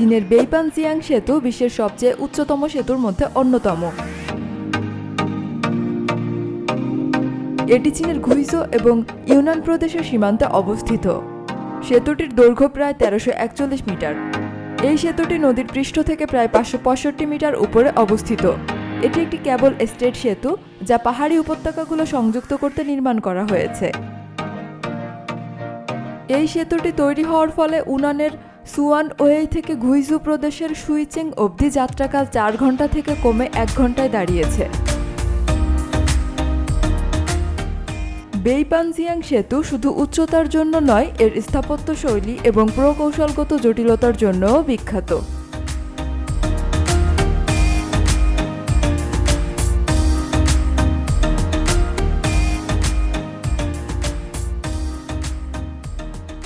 চীনের বেইপানজিয়াং সেতু বিশ্বের সবচেয়ে উচ্চতম সেতুর মধ্যে অন্যতম। এটি চীনের ঘুইজো এবং ইউনান প্রদেশের সীমান্তে অবস্থিত। সেতুটির দৈর্ঘ্য প্রায় তেরোশো একচল্লিশ মিটার। এই সেতুটি নদীর পৃষ্ঠ থেকে প্রায় পাঁচশো পঁয়ষট্টি মিটার উপরে অবস্থিত। এটি একটি কেবল স্টেট সেতু, যা পাহাড়ি উপত্যকাগুলো সংযুক্ত করতে নির্মাণ করা হয়েছে। এই সেতুটি তৈরি হওয়ার ফলে উনানের সুয়ান ওয়ে থেকে ঘুইজু প্রদেশের সুইচিং অবধি যাত্রাকাল চার ঘণ্টা থেকে কমে এক ঘন্টায় দাঁড়িয়েছে। বেইপানজিয়াং সেতু শুধু উচ্চতার জন্য নয়, এর স্থাপত্যশৈলী এবং প্রকৌশলগত জটিলতার জন্যও বিখ্যাত।